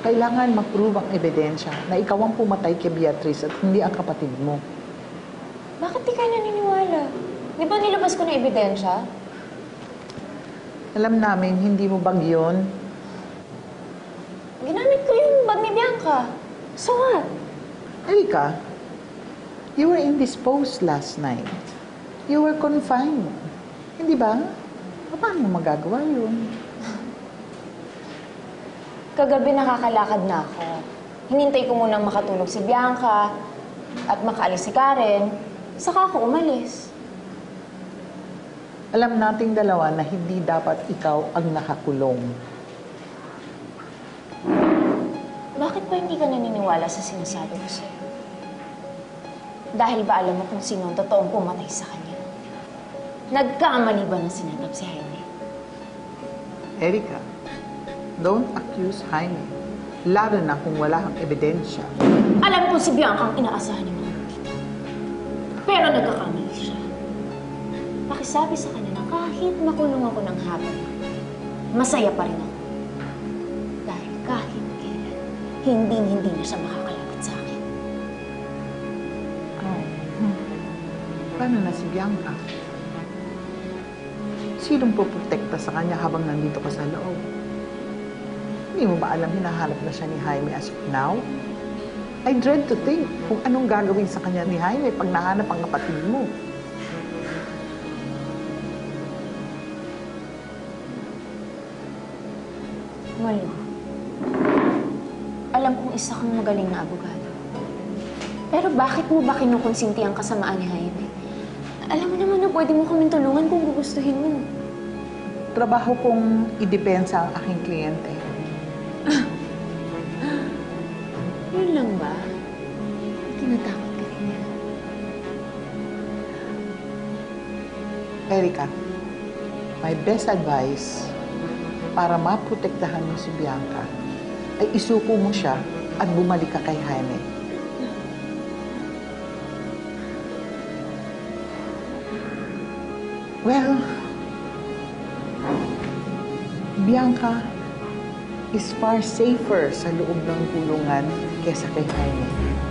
Kailangan mag-prove ang ebidensya na ikaw ang pumatay kay Beatrice at hindi ang kapatid mo. Bakit di kayo naniniwala? Di ba nilabas ko na ebidensya? Alam namin, hindi mo bag yun. Ginamit ko yung bag ni Bianca. So what? Erika, you were indisposed last night. You were confined. Hindi ba? Paano magagawa yun? Kagabi nakakalakad na ako. Hinintay ko munang makatulog si Bianca at makaalis si Karen. Saka ako umalis. Alam nating dalawa na hindi dapat ikaw ang nakakulong. Bakit ba hindi ka naniniwala sa sinasabi ko sa'yo? Dahil ba alam mo kung sino ang totoong pumatay sa kanya? Nagkamali ba ng sinanap si Jaime? Erika, don't accuse Jaime. Lalo na kung wala kang ebidensya. Alam ko si Bianca ang inaasahan ni Mama. Pero nagkakamali siya. Pakisabi sa kanya na kahit makulong ako ng hapon, masaya pa rin ako. Dahil kahit kailan, hindi hindi na siya makakalapit sa akin. Oh. Hmm. Paano na si Bianca? Sinong poprotekta sa kanya habang nandito ka sa loob? Hindi mo ba alam hinahanap na siya ni Jaime as of now? I dread to think kung anong gagawin sa kanya ni Jaime pag nahanap ang kapatid mo. Malo. Alam kong isa kang magaling na abogado. Pero bakit mo ba kinukonsinti ang kasamaan ni Jaime? Alam mo naman na pwede mo kaming tulungan kung gugustuhin mo. Trabaho kong idepensa ang aking kliyente. Yun lang ba? Tinatakot ka rin niya. Erika, my best advice para maprotektahan mo si Bianca ay isuko mo siya at bumalik ka kay Jaime. Well, Bianca is far safer sa loob ng kulungan kesa kay Jaime.